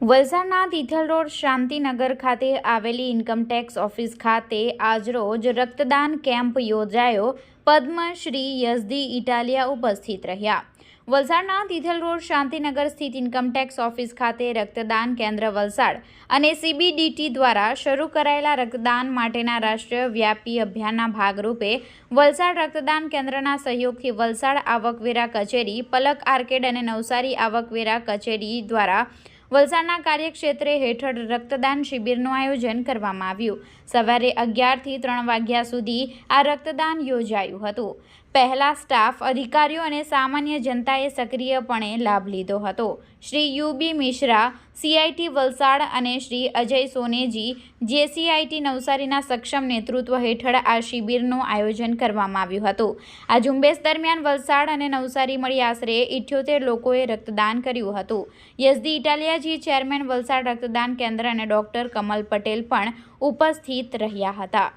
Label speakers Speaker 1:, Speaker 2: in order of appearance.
Speaker 1: વલસાડના તિથલ રોડ શાંતિનગર ખાતે આવેલી ઇન્કમટેક્સ ઓફિસ ખાતે આજરોજ રક્તદાન કેમ્પ યોજાયો. પદ્મશ્રી યઝદી ઇટાલિયા ઉપસ્થિત રહ્યા. વલસાડના તિથલ રોડ શાંતિનગર સ્થિત ઇન્કમટેક્સ ઓફિસ ખાતે રક્તદાન કેન્દ્ર વલસાડ અને સીબીડીટી દ્વારા શરૂ કરાયેલા રક્તદાન માટેના રાષ્ટ્રીય વ્યાપી અભિયાનના ભાગરૂપે વલસાડ રક્તદાન કેન્દ્રના સહયોગથી વલસાડ આવકવેરા કચેરી, પલક આર્કેડ અને નવસારી આવકવેરા કચેરી દ્વારા વલસાડના કાર્યક્ષેત્રે હેઠળ રક્તદાન શિબિરનું આયોજન કરવામાં આવ્યું. સવારે અગિયારથી ત્રણ વાગ્યા સુધી આ રક્તદાન યોજાયું હતું. પહેલા સ્ટાફ, અધિકારીઓ અને સામાન્ય જનતાએ સક્રિયપણે લાભ લીધો હતો. Shri U B Mishra CIT Valsad અને શ્રી અજય સોનેજી જેસીઆઈટી નવસારીના સક્ષમ નેતૃત્વ હેઠળ આ શિબિરનું આયોજન કરવામાં આવ્યું હતું. આ ઝુંબેશ દરમિયાન વલસાડ અને નવસારી મળી આશરે ઇઠ્યોતેર લોકોએ રક્તદાન કર્યું હતું. યઝદી ઇટાલિયાજી ચેરમેન વલસાડ રક્તદાન કેન્દ્ર અને ડોક્ટર કમલ પટેલ પણ ઉપસ્થિત રહ્યા હતા.